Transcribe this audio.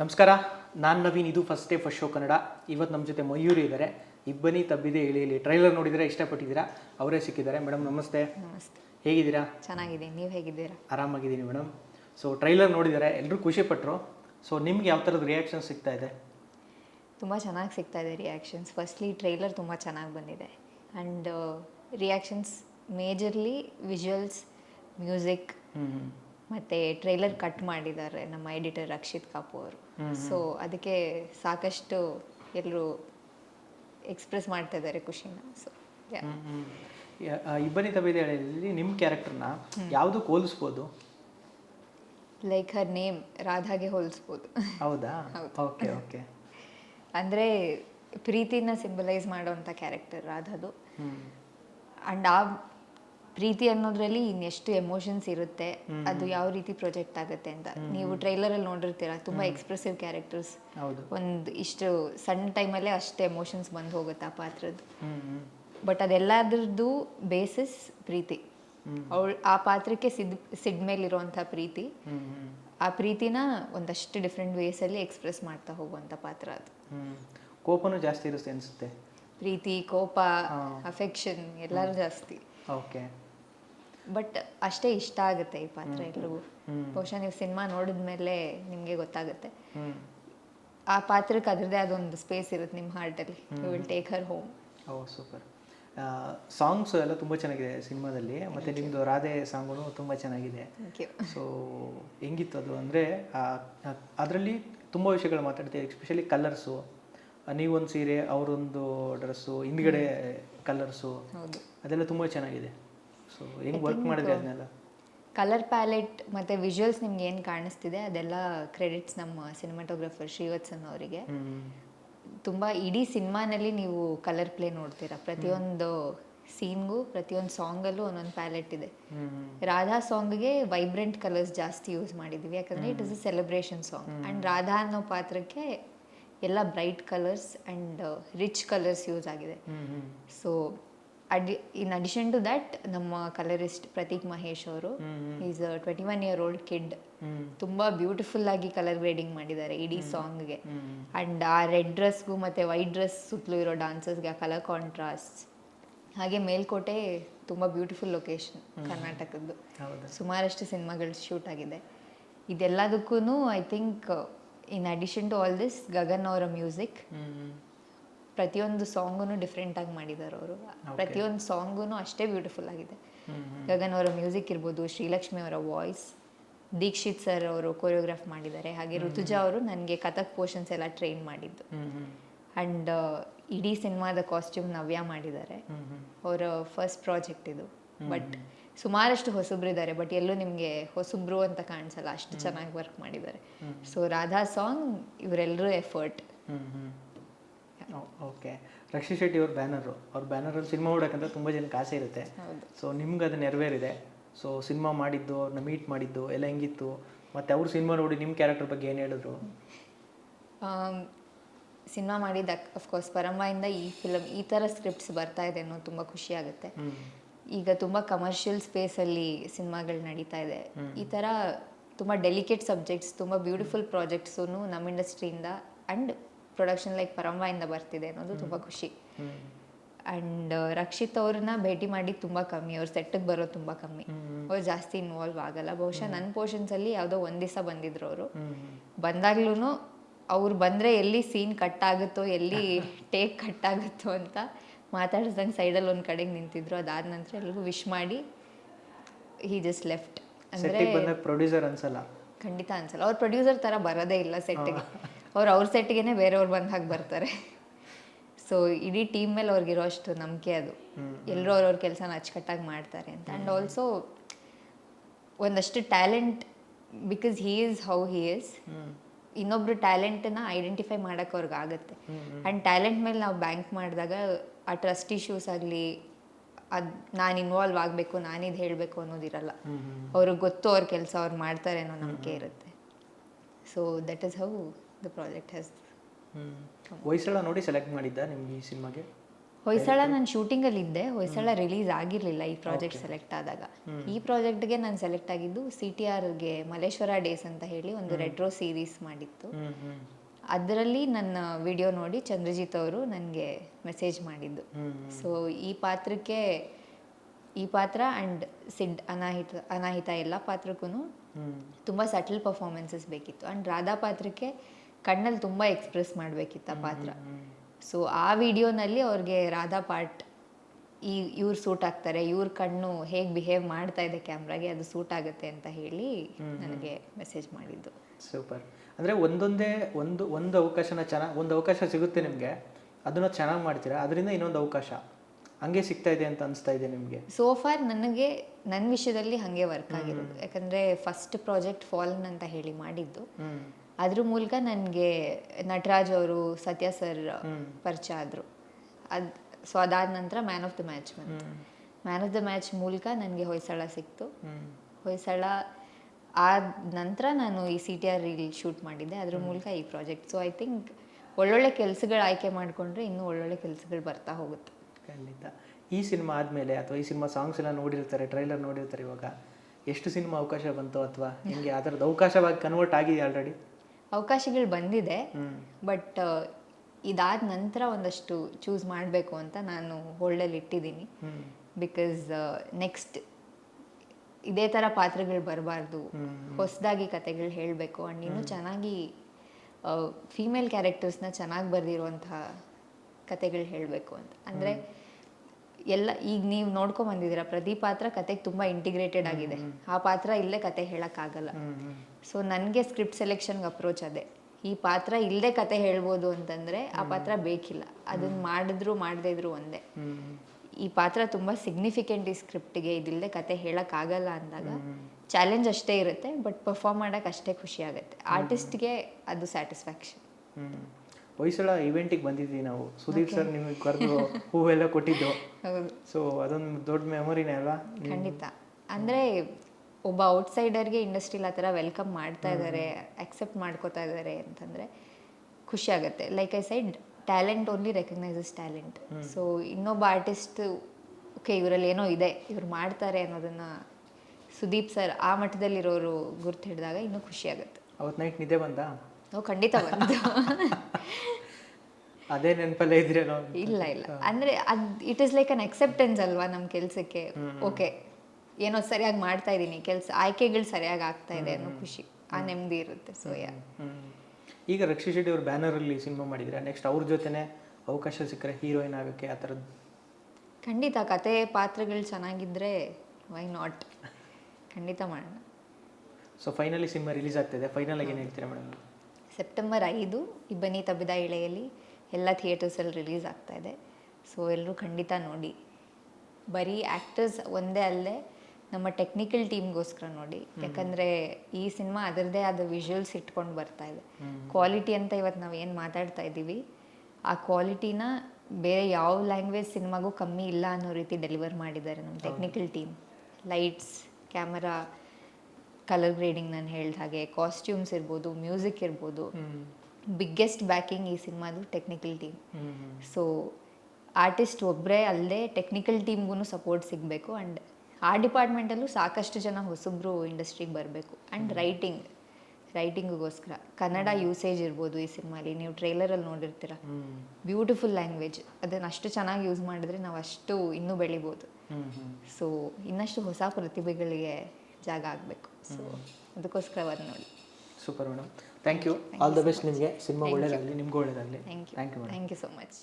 ನಮಸ್ಕಾರ ನಾನು ನವೀನ್ ಇದು first day first show Kannada. ಇವತ್ತು ನಮ್ಮ ಜೊತೆ ಮಯೂರಿ ಇದ್ದಾರೆ ಇಬ್ಬನಿ ತಬ್ಬಿದೆ ಹೇಳಿ ಇಲ್ಲಿ ಟ್ರೈಲರ್ ನೋಡಿದರೆ ಇಷ್ಟಪಟ್ಟಿದ್ದೀರಾ? ಅವರೇ ಸಿಕ್ಕಿದ್ದಾರೆ. ಮೇಡಮ್ ನಮಸ್ತೆ. ನಮಸ್ತೆ. ಹೇಗಿದ್ದೀರಾ? ಚೆನ್ನಾಗಿದ್ದೀನಿ ನೀವು ಹೇಗಿದ್ದೀರಾ? ಆರಾಮಾಗಿದ್ದೀನಿ ಮೇಡಮ್ ಸೊ ಟ್ರೈಲರ್ ನೋಡಿದ್ದಾರೆ ಎಲ್ಲರೂ ಖುಷಿ ಪಟ್ಟರು ಸೊ ನಿಮ್ಗೆ ಯಾವ ಥರದ ರಿಯಾಕ್ಷನ್ ಸಿಗ್ತಾ ಇದೆ? ತುಂಬ ಚೆನ್ನಾಗಿ ಸಿಗ್ತಾ ಇದೆ ರಿಯಾಕ್ಷನ್ಸ್ ಫಸ್ಟ್ಲಿ ಟ್ರೈಲರ್ ತುಂಬ ಚೆನ್ನಾಗಿ ಬಂದಿದೆ. And reactions majorly visuals music ಮತ್ತು ಟ್ರೈಲರ್ ಕಟ್ ಮಾಡಿದ್ದಾರೆ ನಮ್ಮ ಎಡಿಟರ್ ರಕ್ಷಿತ್ ಕಾಪು ಅವರು. ಸೊ ಅದಕ್ಕೆ ಸಾಕಷ್ಟು ಎಲ್ಲರೂ ಎಕ್ಸ್ಪ್ರೆಸ್ ಮಾಡ್ತಾ ಇದ್ದಾರೆ ಖುಷಿನ. ಸೊ ಇಬ್ಬನಿ ಹೇಳಿ ನಿಮ್ಮ ಕ್ಯಾರೆಕ್ಟರ್ನ ಯಾವುದು ಹೋಲಿಸ್ಬೋದು? Like her name ರಾಧಾಗೆ ಹೋಲಿಸ್ಬೋದು. ಹೌದಾ? ಓಕೆ ಓಕೆ ಅಂದರೆ ಪ್ರೀತಿನ ಸಿಂಬಲೈಸ್ ಮಾಡುವಂಥ ಕ್ಯಾರೆಕ್ಟರ್ ರಾಧಾದು. ಆ್ಯಂಡ್ ಆ ಪ್ರೀತಿ ಅನ್ನೋದ್ರಲ್ಲಿ ಇನ್ನೆಷ್ಟು ಎಮೋಷನ್ಸ್ ಇರುತ್ತೆ ಅದು ಯಾವ ರೀತಿ ಪ್ರೊಜೆಕ್ಟ್ ಆಗುತ್ತೆ ಅಂತ. ನೀವು ಟ್ರೈಲರ್ ಅಲ್ಲಿ ನೋಡಿರ್ತೀರಾ ತುಂಬಾ ಎಕ್ಸ್ಪ್ರೆಸಿವ್ ಕ್ಯಾರೆಕ್ಟರ್ಸ್ ಒಂದ್ ಇಷ್ಟು ಸಣ್ಣ ಟೈಮಲ್ಲೇ ಅಷ್ಟು ಎಮೋಷನ್ಸ್ ಬಂದು ಹೋಗುತ್ತೆ ಆ ಪಾತ್ರದ್ದು. ಬಟ್ ಅದೆಲ್ಲದ್ರದ್ದು ಬೇಸಿಸ್ ಪ್ರೀತಿ. ಅವಳು ಆ ಪಾತ್ರಕ್ಕೆ ಸಿದ್ ಸಿಡ್ಮೇಲಿರುವಂಥ ಪ್ರೀತಿ. ಆ ಪ್ರೀತಿನ ಒಂದಷ್ಟು ಡಿಫ್ರೆಂಟ್ ವೇಸಲ್ಲಿ ಎಕ್ಸ್ಪ್ರೆಸ್ ಮಾಡ್ತಾ ಹೋಗುವಂತ ಪಾತ್ರ ಅದು. ಕೋಪನು ಜಾಸ್ತಿ ಇರುತ್ತೆ ಅನ್ಸುತ್ತೆ. ಪ್ರೀತಿ ಕೋಪ. ಅಫೆಕ್ಷನ್ ಎಲ್ಲರೂ ಜಾಸ್ತಿ. ಓಕೆ ಬಟ್ ಅಷ್ಟೇ ಇಷ್ಟ ಆಗುತ್ತೆ ಈ ಪಾತ್ರ ಎಲ್ರಿಗೂ. ಬಹುಶಃ ನೀವು ಸಿನಿಮಾ ನೋಡಿದ್ಮೇಲೆ ನಿಮಗೆ ಗೊತ್ತಾಗುತ್ತೆ. ಆ ಪಾತ್ರಕ್ಕೆ ಅದರದೇ ಅದೊಂದು ಸ್ಪೇಸ್ ಇರುತ್ತೆ ನಿಮ್ಮ ಹಾರ್ಟಲ್ಲಿ you will take her home oh super songs ಎಲ್ಲ ತುಂಬ ಚೆನ್ನಾಗಿದೆ ಸಿನಿಮಾದಲ್ಲಿ. ಮತ್ತು ನಿಮ್ಮದು ರಾಧೆ ಸಾಂಗೂ ತುಂಬ ಚೆನ್ನಾಗಿದೆ. ಸೊ ಹೆಂಗಿತ್ತು ಅದು? ಅಂದರೆ ಅದರಲ್ಲಿ ತುಂಬ ವಿಷಯಗಳು ಮಾತಾಡ್ತೀವಿ ಎಸ್ಪೆಷಲಿ ಕಲರ್ಸು ನೀವೊಂದು ಸೀರೆ ಅವರೊಂದು ಡ್ರೆಸ್ಸು ಹಿಂದ್ಗಡೆ ಕಲರ್ಸು ಹೌದು. ಅದೆಲ್ಲ ತುಂಬ ಚೆನ್ನಾಗಿದೆ. ಸೊ ಹೆಂಗೆ ವರ್ಕ್ ಮಾಡಿದ್ರೆ ಅದನ್ನೆಲ್ಲ? ಕಲರ್ ಪ್ಯಾಲೆಟ್ ಮತ್ತು ವಿಜುವಲ್ಸ್ ನಿಮ್ಗೆ ಏನು ಕಾಣಿಸ್ತಿದೆ? ಅದೆಲ್ಲ ಕ್ರೆಡಿಟ್ಸ್ ನಮ್ಮ ಸಿನಿಮಾಟೋಗ್ರಫರ್ ಶ್ರೀವತ್ಸನ್ ಅವರಿಗೆ ತುಂಬಾ ಇಡೀ ಸಿನಿಮಾನಲ್ಲಿ ನೀವು ಕಲರ್ ಪ್ಲೇ ನೋಡ್ತೀರಾ? ಪ್ರತಿಯೊಂದು ಸೀನ್ಗೂ ಪ್ರತಿಯೊಂದು ಸಾಂಗಲ್ಲೂ ಒಂದೊಂದು ಪ್ಯಾಲೆಟ್ ಇದೆ. ರಾಧಾ ಸಾಂಗ್ಗೆ ವೈಬ್ರೆಂಟ್ ಕಲರ್ಸ್ ಜಾಸ್ತಿ ಯೂಸ್ ಮಾಡಿದ್ದೀವಿ ಯಾಕಂದರೆ it is a celebration song and Radha ಅನ್ನೋ ಪಾತ್ರಕ್ಕೆ ಎಲ್ಲ bright colours and rich colours use ಆಗಿದೆ. ಸೊ ಅಡಿ ಇನ್ ಅಡಿಷನ್ ಟು ದ್ಯಾಟ್ ನಮ್ಮ ಕಲರಿಸ್ಟ್ ಪ್ರತೀಕ್ ಮಹೇಶ್ ಅವರು is twenty one year old kid ತುಂಬಾ ಬ್ಯೂಟಿಫುಲ್ ಆಗಿ ಕಲರ್ ಗ್ರೇಡಿಂಗ್ ಮಾಡಿದ್ದಾರೆ ಇಡೀ ಸಾಂಗ್ಗೆ ಆ್ಯಂಡ್ ಆ ರೆಡ್ ಡ್ರೆಸ್ಗೂ ಮತ್ತು ವೈಟ್ ಡ್ರೆಸ್ ಸುತ್ತಲೂ ಇರೋ ಡಾನ್ಸಸ್ಗೆ ಆ ಕಲರ್ ಕಾಂಟ್ರಾಸ್ಟ್ ಹಾಗೆ ಮೇಲ್ಕೋಟೆ ತುಂಬ ಬ್ಯೂಟಿಫುಲ್ ಲೊಕೇಶನ್ ಕರ್ನಾಟಕದ್ದು. ಹೌದಾ. ಸುಮಾರಷ್ಟು ಸಿನಿಮಾಗಳು ಶೂಟ್ ಆಗಿದೆ. ಇದೆಲ್ಲದಕ್ಕೂ I think in addition to all this Gagan ಅವರ ಮ್ಯೂಸಿಕ್ ಪ್ರತಿಯೊಂದು ಸಾಂಗೂ ಡಿಫ್ರೆಂಟಾಗಿ ಮಾಡಿದ್ದಾರೆ ಅವರು. ಪ್ರತಿಯೊಂದು ಸಾಂಗೂ ಅಷ್ಟೇ ಬ್ಯೂಟಿಫುಲ್ ಆಗಿದೆ. ಗಗನ್ ಅವರ ಮ್ಯೂಸಿಕ್ ಇರ್ಬೋದು ಶ್ರೀಲಕ್ಷ್ಮಿ ಅವರ ವಾಯ್ಸ್ ದೀಕ್ಷಿತ್ ಸರ್ ಅವರು ಕೊರಿಯೋಗ್ರಾಫ್ ಮಾಡಿದ್ದಾರೆ ಹಾಗೆ ಋತುಜಾ ಅವರು ನನಗೆ ಕಥಕ್ ಪೋರ್ಷನ್ಸ್ ಎಲ್ಲ ಟ್ರೈನ್ ಮಾಡಿದ್ದು. ಅಂಡ್ ಹ್ಞೂ ಆ್ಯಂಡ್ ಇಡೀ ಸಿನಿಮಾದ ಕಾಸ್ಟ್ಯೂಮ್ ನವ್ಯ ಮಾಡಿದ್ದಾರೆ. ಅವರ ಫಸ್ಟ್ ಪ್ರಾಜೆಕ್ಟ್ ಇದು. ಬಟ್ ಸುಮಾರಷ್ಟು ಹೊಸಬ್ರಿದ್ದಾರೆ ಬಟ್ ಎಲ್ಲೂ ನಿಮಗೆ ಹೊಸಬ್ರು ಅಂತ ಕಾಣಿಸಲ್ಲ ಅಷ್ಟು ಚೆನ್ನಾಗಿ ವರ್ಕ್ ಮಾಡಿದ್ದಾರೆ. ಸೊ ರಾಧಾ ಸಾಂಗ್ ಇವರೆಲ್ಲರೂ ಎಫರ್ಟ್ ಓಕೆ ರಕ್ಷಿತ್ ಶೆಟ್ಟಿ ಅವ್ರ ಬ್ಯಾನರು ಅವ್ರ ಬ್ಯಾನರಲ್ಲಿ ಸಿನಿಮಾ ನೋಡೋಕ್ಕಂತ ತುಂಬ ಜನಕ್ಕೆ ಆಸೆ ಇರುತ್ತೆ. ಸೊ ನಿಮ್ಗೆ ಅದು ನೆರವೇರಿದೆ. ಸೊ ಸಿನಿಮಾ ಮಾಡಿದ್ದು ಅವ್ರನ್ನ ಮೀಟ್ ಮಾಡಿದ್ದು ಎಲ್ಲ ಹೆಂಗಿತ್ತು? ಮತ್ತು ಅವ್ರ ಸಿನಿಮಾ ನೋಡಿ ನಿಮ್ಮ ಕ್ಯಾರೆಕ್ಟರ್ ಬಗ್ಗೆ ಏನು ಹೇಳಿದ್ರು? ಸಿನಿಮಾ ಮಾಡಿದ ಅಫ್ಕೋರ್ಸ್ ಪರಮಾಯಿಂದ ಈ ಫಿಲಮ್ ಈ ಥರ ಸ್ಕ್ರಿಪ್ಟ್ಸ್ ಬರ್ತಾ ಇದೆ ಅನ್ನೋದು ತುಂಬ ಖುಷಿ ಆಗುತ್ತೆ. ಈಗ ತುಂಬ ಕಮರ್ಷಿಯಲ್ ಸ್ಪೇಸಲ್ಲಿ ಸಿನಿಮಾಗಳು ನಡೀತಾ ಇದೆ. ಈ ಥರ ತುಂಬ ಡೆಲಿಕೇಟ್ ಸಬ್ಜೆಕ್ಟ್ಸ್ ತುಂಬ ಬ್ಯೂಟಿಫುಲ್ ಪ್ರಾಜೆಕ್ಟ್ಸೂ ನಮ್ಮ ಇಂಡಸ್ಟ್ರಿಯಿಂದ ಆ್ಯಂಡ್ ಪ್ರೊಡಕ್ಷನ್ ಲೈಕ್ ಪರಂಬಾಯಿಂದ ಬರ್ತಿದೆ ಅನ್ನೋದು ತುಂಬ ಖುಷಿ. ಅಂಡ್ ಆ್ಯಂಡ್ ರಕ್ಷಿತ್ ಅವ್ರನ್ನ ಭೇಟಿ ಮಾಡಿ ತುಂಬ ಕಮ್ಮಿ ಅವ್ರ ಸೆಟ್ಟಿಗೆ ಬರೋದು ತುಂಬ ಕಮ್ಮಿ. ಅವ್ರು ಜಾಸ್ತಿ ಇನ್ವಾಲ್ವ್ ಆಗಲ್ಲ. ಬಹುಶಃ ನನ್ನ ಪೋರ್ಷನ್ಸಲ್ಲಿ ಯಾವುದೋ ಒಂದು ದಿವಸ ಬಂದಿದ್ರು ಅವರು. ಬಂದಾಗ್ಲೂ ಅವ್ರು ಬಂದರೆ ಎಲ್ಲಿ ಸೀನ್ ಕಟ್ ಆಗುತ್ತೋ ಎಲ್ಲಿ ಟೇಕ್ ಕಟ್ ಆಗುತ್ತೋ ಅಂತ ಮಾತಾಡ್ಸ್ದಂಗೆ ಸೈಡಲ್ಲಿ ಒಂದು ಕಡೆಗೆ ನಿಂತಿದ್ರು ಅದಾದ ನಂತರ ಎಲ್ರಿಗೂ ವಿಶ್ ಮಾಡಿ ಹಿ ಜಸ್ಟ್ ಲೆಫ್ಟ್ ಅಂದರೆ ಪ್ರೊಡ್ಯೂಸರ್ ಅನ್ಸಲ್ಲ. ಖಂಡಿತ ಅನ್ಸಲ್ಲ. ಅವ್ರ ಪ್ರೊಡ್ಯೂಸರ್ ಥರ ಬರೋದೇ ಇಲ್ಲ ಸೆಟ್ಟಿಗೆ ಅವ್ರು ಅವ್ರ ಸೆಟ್ಟಿಗೆ ಬೇರೆಯವ್ರು ಬಂದ ಹಾಗೆ ಬರ್ತಾರೆ. ಸೊ ಇಡೀ ಟೀಮ್ ಮೇಲೆ ಅವ್ರಿಗಿರೋ ಅಷ್ಟು ನಂಬಿಕೆ ಅದು. ಎಲ್ಲರೂ ಅವ್ರವ್ರ ಕೆಲಸನ ಅಚ್ಚುಕಟ್ಟಾಗಿ ಮಾಡ್ತಾರೆ ಅಂತ. ಆ್ಯಂಡ್ ಆಲ್ಸೋ ಒಂದಷ್ಟು talent because he is how he is ಇನ್ನೊಬ್ರು ಟ್ಯಾಲೆಂಟನ್ನ ಐಡೆಂಟಿಫೈ ಮಾಡೋಕೆ ಅವ್ರಿಗೆ ಆಗುತ್ತೆ. ಆ್ಯಂಡ್ ಟ್ಯಾಲೆಂಟ್ ಮೇಲೆ ನಾವು ಬ್ಯಾಂಕ್ ಮಾಡಿದಾಗ ಆ ಟ್ರಸ್ಟ್ ಇಶ್ಯೂಸ್ ಆಗಲಿ ಅದು ನಾನು ಇನ್ವಾಲ್ವ್ ಆಗಬೇಕು ನಾನಿದು ಹೇಳಬೇಕು ಅನ್ನೋದಿರಲ್ಲ. ಅವ್ರಿಗೆ ಗೊತ್ತು ಅವ್ರ ಕೆಲಸ ಅವ್ರು ಮಾಡ್ತಾರೆ ಅನ್ನೋ ನಂಬಿಕೆ ಇರುತ್ತೆ. So that is how the project has ಹ್ಞೂ ಹೊಯ್ಸಳ ನೋಡಿ ಸೆಲೆಕ್ಟ್ ಮಾಡಿದ್ದ ನಿಮ್ಗೆ ಈ ಸಿನಿಮಾಗೆ? ಹೊಯ್ಸಳ ನಾನು ಶೂಟಿಂಗಲ್ಲಿ ಇದ್ದೆ. ಹೊಯ್ಸಳ ರಿಲೀಸ್ ಆಗಿರಲಿಲ್ಲ ಈ ಪ್ರಾಜೆಕ್ಟ್ ಸೆಲೆಕ್ಟ್ ಆದಾಗ. ಈ ಪ್ರಾಜೆಕ್ಟ್ಗೆ ನಾನು ಸೆಲೆಕ್ಟ್ ಆಗಿದ್ದು ಸಿ ಟಿ ಆರ್ಗೆ ಮಲೇಶ್ವರ ಡೇಸ್ ಅಂತ ಹೇಳಿ ಒಂದು ರೆಟ್ರೋ ಸೀರೀಸ್ ಮಾಡಿತ್ತು. ಅದರಲ್ಲಿ ನನ್ನ ವಿಡಿಯೋ ನೋಡಿ ಚಂದ್ರಜಿತ್ ಅವರು ನನಗೆ ಮೆಸೇಜ್ ಮಾಡಿದ್ದು. ಸೊ ಈ ಪಾತ್ರಕ್ಕೆ ಈ ಪಾತ್ರ ಆ್ಯಂಡ್ ಸಿಡ್ ಅನಾಹಿತ ಅನಾಹಿತ ಎಲ್ಲ ಪಾತ್ರಕ್ಕೂ ತುಂಬ ಸಟಲ್ ಪರ್ಫಾರ್ಮೆನ್ಸಸ್ ಬೇಕಿತ್ತು. ಆ್ಯಂಡ್ ರಾಧಾ ಪಾತ್ರಕ್ಕೆ ಕಣ್ಣಲ್ಲಿ ತುಂಬ ಎಕ್ಸ್ಪ್ರೆಸ್ ಮಾಡಬೇಕಿತ್ತು ಆ ಪಾತ್ರ. ಸೊ ಆ ವಿಡಿಯೋನಲ್ಲಿ ಅವ್ರಿಗೆ ರಾಧಾ ಪಾಟ್ ಈ ಇವ್ರು ಸೂಟ್ ಆಗ್ತಾರೆ ಇವ್ರ ಕಣ್ಣು ಹೇಗೆ ಬಿಹೇವ್ ಮಾಡ್ತಾ ಇದೆ ಕ್ಯಾಮ್ರಾಗೆ ಅದು ಸೂಟ್ ಆಗುತ್ತೆ ಅಂತ ಹೇಳಿ ನನಗೆ ಮೆಸೇಜ್ ಮಾಡಿದ್ದು. ಸೂಪರ್. ಅಂದರೆ ಒಂದೊಂದೇ ಒಂದು ಒಂದು ಅವಕಾಶನ ಚೆನ್ನಾಗಿ ಒಂದು ಅವಕಾಶ ಸಿಗುತ್ತೆ ನಿಮಗೆ ಅದನ್ನ ಚೆನ್ನಾಗಿ ಮಾಡ್ತೀರಾ? ಅದರಿಂದ ಇನ್ನೊಂದು ಅವಕಾಶ. ಹಂಗೆ ಸಿಗ್ತಾ ಇದೆ ಅಂತ ಅನಿಸ್ತಾ ಇದೆ ನಿಮಗೆ. ಸೋ ಫಾರ್ ನನಗೆ ನನ್ನ ವಿಷಯದಲ್ಲಿ ಹಾಗೆ ವರ್ಕ್ ಆಗಿರೋದು. ಯಾಕಂದರೆ ಫಸ್ಟ್ ಪ್ರಾಜೆಕ್ಟ್ ಫಾಲನ್ ಅಂತ ಹೇಳಿ ಮಾಡಿದ್ದು. ಅದ್ರ ಮೂಲಕ ನನಗೆ ನಟರಾಜ್ ಅವರು ಸತ್ಯ ಸರ್ ಪರಿಚಯ ಆದರು. ಅದು ಸೊ ಅದಾದ ನಂತರ ಮ್ಯಾನ್ ಆಫ್ ದ ಮ್ಯಾಚ್ ಬಂತು. ಮ್ಯಾನ್ ಆಫ್ ದ ಮ್ಯಾಚ್ ಮೂಲಕ ನನಗೆ ಹೊಯ್ಸಳ ಸಿಕ್ತು. ಹೊಯ್ಸಳ ಆದ ನಂತರ ನಾನು ಈ C T R reel shoot ಮಾಡಿದ್ದೆ. ಅದ್ರ ಮೂಲಕ ಈ ಪ್ರಾಜೆಕ್ಟ್ ಸೊ ಐ ಥಿಂಕ್ ಒಳ್ಳೊಳ್ಳೆ ಕೆಲಸಗಳು ಆಯ್ಕೆ ಮಾಡಿಕೊಂಡ್ರೆ ಇನ್ನೂ ಒಳ್ಳೊಳ್ಳೆ ಕೆಲಸಗಳು ಬರ್ತಾ ಹೋಗುತ್ತೆ. ಖಂಡಿತ. ಈ ಸಿನಿಮಾ ಆದಮೇಲೆ ಅಥವಾ ಈ ಸಿನಿಮಾ ಸಾಂಗ್ಸ್ ಎಲ್ಲ ನೋಡಿರ್ತಾರೆ ಟ್ರೈಲರ್ ನೋಡಿರ್ತಾರೆ ಇವಾಗ ಎಷ್ಟು ಸಿನಿಮಾ ಅವಕಾಶ ಬಂತು ಅಥವಾ ನಿಮಗೆ ಆ ಥರದ್ದು ಅವಕಾಶವಾಗಿ ಕನ್ವರ್ಟ್ ಆಗಿದೆ ಆಲ್ರೆಡಿ ಅವಕಾಶಗಳು ಬಂದಿದೆ. ಬಟ್ ಇದಾದ ನಂತರ ಒಂದಷ್ಟು ಚೂಸ್ ಮಾಡಬೇಕು ಅಂತ ನಾನು ಹೋಲ್ಡಲ್ಲಿ ಇಟ್ಟಿದ್ದೀನಿ. ಬಿಕಾಸ್ ನೆಕ್ಸ್ಟ್ ಇದೇ ಥರ ಪಾತ್ರಗಳು ಬರಬಾರ್ದು. ಹೊಸದಾಗಿ ಕತೆಗಳು ಹೇಳಬೇಕು. ಆ್ಯಂಡ್ ಇನ್ನೂ ಚೆನ್ನಾಗಿ ಫೀಮೇಲ್ ಕ್ಯಾರೆಕ್ಟರ್ಸ್ನ ಚೆನ್ನಾಗಿ ಬರೆದಿರುವಂತಹ ಕತೆಗಳು ಹೇಳಬೇಕು ಅಂತ. ಅಂದರೆ ಎಲ್ಲ ಈಗ ನೀವು ನೋಡ್ಕೊಂಡ್ ಬಂದಿದ್ದೀರಾ ಪ್ರತಿ ಪಾತ್ರ ಕತೆಗೆ ತುಂಬಾ ಇಂಟಿಗ್ರೇಟೆಡ್ ಆಗಿದೆ. ಆ ಪಾತ್ರ ಇಲ್ಲೇ ಕತೆ ಹೇಳಕ್ಕಾಗಲ್ಲ. ಸೊ ನನಗೆ ಸ್ಕ್ರಿಪ್ಟ್ ಸೆಲೆಕ್ಷನ್ಗೆ ಅಪ್ರೋಚ್ ಅದೇ. ಈ ಪಾತ್ರ ಇಲ್ಲದೆ ಕತೆ ಹೇಳ್ಬೋದು ಅಂತಂದ್ರೆ ಆ ಪಾತ್ರ ಬೇಕಿಲ್ಲ. ಅದನ್ನ ಮಾಡಿದ್ರು ಮಾಡದೇ ಇದ್ರು ಒಂದೇ. ಈ ಪಾತ್ರ ತುಂಬಾ ಸಿಗ್ನಿಫಿಕೆಂಟ್ ಈ ಸ್ಕ್ರಿಪ್ಟಿಗೆ ಇದಿಲ್ಲದೆ ಕತೆ ಆಗಲ್ಲ ಅಂದಾಗ ಚಾಲೆಂಜ್ ಅಷ್ಟೇ ಇರುತ್ತೆ ಬಟ್ ಪರ್ಫಾರ್ಮ್ ಮಾಡೋಕೆ ಅಷ್ಟೇ ಖುಷಿ ಆಗುತ್ತೆ. ಆರ್ಟಿಸ್ಟ್ಗೆ ಅದು ಸ್ಯಾಟಿಸ್ಫ್ಯಾಕ್ಷನ್ ಹೊಯ್ಸಳ ಇವೆಂಟಿಗೆ ಬಂದಿದ್ವಿ ನಾವು. ಸುದೀಪ್ ಸರ್ ನಿಮಗೆ ಕರೆದು ಹೂವೆಲ್ಲ ಕೊಟ್ಟಿದ್ದು. ಸೊ ಅದೊಂದು ದೊಡ್ಡ ಮೆಮೊರಿನೇ ಅಲ್ವಾ? ಖಂಡಿತ. ಅಂದರೆ ಒಬ್ಬ ಔಟ್ಸೈಡರ್ಗೆ ಇಂಡಸ್ಟ್ರಿಲಿ ಆ ಥರ ವೆಲ್ಕಮ್ ಮಾಡ್ತಾ ಇದ್ದಾರೆ ಅಕ್ಸೆಪ್ಟ್ ಮಾಡ್ಕೋತಾ ಇದ್ದಾರೆ ಅಂತಂದರೆ ಖುಷಿ ಆಗುತ್ತೆ. Like I side talent only recognises talent so ಇನ್ನೊಬ್ಬ ಆರ್ಟಿಸ್ಟ್ ಓಕೆ ಇವರಲ್ಲಿ ಏನೋ ಇದೆ ಇವ್ರು ಮಾಡ್ತಾರೆ ಅನ್ನೋದನ್ನು ಸುದೀಪ್ ಸರ್ ಆ ಮಟ್ಟದಲ್ಲಿರೋರು ಗುರ್ತು ಹಿಡಿದಾಗ ಇನ್ನೂ ಖುಷಿ ಆಗುತ್ತೆ. ಅವತ್ತು ನೈಟ್ ನಿದ್ದೆ ಬಂದ? ಖಂಡಿತ ಬಂದು ಅದೇ ನೆನಪಲ್ಲೇ ಇದ್ರೇನೋ ಇಲ್ಲ ಇಲ್ಲ. ಅಂದ್ರೆ ಅದು it is like an acceptance ಅಲ್ವಾ ನಮ್ಮ ಕೆಲಸಕ್ಕೆ? ಓಕೆ. ಏನೋ ಸರಿಯಾಗಿ ಮಾಡ್ತಾ ಇದ್ದೀನಿ ಕೆಲಸ ಆಯ್ಕೆಗಳು ಸರಿಯಾಗಿ ಆಗ್ತಾ ಇದೆ ಅನ್ನೋ ಖುಷಿ. ಆ ನೆಮ್ಮದಿ ಇರುತ್ತೆ ಸೊ ಯಾ. ಈಗ ರಕ್ಷಿ ಶೆಟ್ಟಿ ಅವ್ರ ಬ್ಯಾನರಲ್ಲಿ ಸಿನಿಮಾ ಮಾಡಿದ್ರೆ ನೆಕ್ಸ್ಟ್ ಅವ್ರ ಜೊತೆನೆ ಅವಕಾಶ ಸಿಕ್ಕರೆ ಹೀರೋಯಿನ್ ಆಗೋಕ್ಕೆ ಆ ಥರದ್ದು ಖಂಡಿತ ಕತೆ ಪಾತ್ರಗಳು ಚೆನ್ನಾಗಿದ್ರೆ ವೈ ನಾಟ್ ಖಂಡಿತ ಮಾಡೋಣ. ಸೊ ಫೈನಲಿ ಸಿನಿಮಾ ರಿಲೀಸ್ ಆಗ್ತಿದೆ ಫೈನಲ್ ಆಗಿ ಏನು ಹೇಳ್ತೀರಾ ಮೇಡಮ್ ಸೆಪ್ಟೆಂಬರ್ ಐದು ಇಬ್ಬನಿ ತಬ್ಬಿದ ಇಳೆಯಲ್ಲಿ ಎಲ್ಲ ಥಿಯೇಟರ್ಸಲ್ಲಿ ರಿಲೀಸ್ ಆಗ್ತಾ ಇದೆ. ಸೊ ಎಲ್ಲರೂ ಖಂಡಿತ ನೋಡಿ. ಬರೀ ಆ್ಯಕ್ಟರ್ಸ್ ಒಂದೇ ಅಲ್ಲದೆ ನಮ್ಮ ಟೆಕ್ನಿಕಲ್ ಟೀಮ್ಗೋಸ್ಕರ ನೋಡಿ. ಯಾಕಂದರೆ ಈ ಸಿನಿಮಾ ಅದರದೇ ಆದ ವಿಜುವಲ್ಸ್ ಇಟ್ಕೊಂಡು ಬರ್ತಾ ಇದೆ. ಕ್ವಾಲಿಟಿ ಅಂತ ಇವತ್ತು ನಾವು ಏನು ಮಾತಾಡ್ತಾ ಇದ್ದೀವಿ ಆ ಕ್ವಾಲಿಟಿನ ಬೇರೆ ಯಾವ ಲ್ಯಾಂಗ್ವೇಜ್ ಸಿನಿಮಾಗೂ ಕಮ್ಮಿ ಇಲ್ಲ ಅನ್ನೋ ರೀತಿ ಡೆಲಿವರ್ ಮಾಡಿದ್ದಾರೆ ನಮ್ಮ technical team. Lights camera colour grading ನಾನು ಹೇಳ್ದ ಹಾಗೆ ಕಾಸ್ಟ್ಯೂಮ್ಸ್ ಇರ್ಬೋದು ಮ್ಯೂಸಿಕ್ ಇರ್ಬೋದು. ಬಿಗ್ಗೆಸ್ಟ್ ಬ್ಯಾಕಿಂಗ್ ಈ ಸಿನಿಮಾದು ಟೆಕ್ನಿಕಲ್ ಟೀಮ್ ಸೊ ಆರ್ಟಿಸ್ಟ್ ಒಬ್ಬರೇ ಅಲ್ಲದೆ ಟೆಕ್ನಿಕಲ್ ಟೀಮ್ಗೂ ಸಪೋರ್ಟ್ ಸಿಗಬೇಕು ಆ್ಯಂಡ್ ಆ ಡಿಪಾರ್ಟ್ಮೆಂಟಲ್ಲೂ ಸಾಕಷ್ಟು ಜನ ಹೊಸಬ್ರು ಇಂಡಸ್ಟ್ರಿಗೆ ಬರಬೇಕು ಆ್ಯಂಡ್ ರೈಟಿಂಗ್ ರೈಟಿಂಗಿಗೋಸ್ಕರ ಕನ್ನಡ ಯೂಸೇಜ್ ಇರ್ಬೋದು ಈ ಸಿನಿಮಾಲಿ. ನೀವು ಟ್ರೈಲರಲ್ಲಿ ನೋಡಿರ್ತೀರ. ಬ್ಯೂಟಿಫುಲ್ ಲ್ಯಾಂಗ್ವೇಜ್ ಅದನ್ನು ಅಷ್ಟು ಚೆನ್ನಾಗಿ ಯೂಸ್ ಮಾಡಿದ್ರೆ ನಾವು ಅಷ್ಟು ಇನ್ನೂ ಬೆಳಿಬೋದು. ಸೊ ಇನ್ನಷ್ಟು ಹೊಸ ಪ್ರತಿಭೆಗಳಿಗೆ ಜಾಗ ಆಗಬೇಕು. ಸೊ ಅದಕ್ಕೋಸ್ಕರ ಅದು ನೋಡಿ. Super madam thank you all the best ನಿಮಗೆ. ಸಿನಿಮಾ ಒಳ್ಳೇದಾಗಲಿ ನಿಮಗೆ ಒಳ್ಳೇದಾಗಲಿ. Thank you thank you so much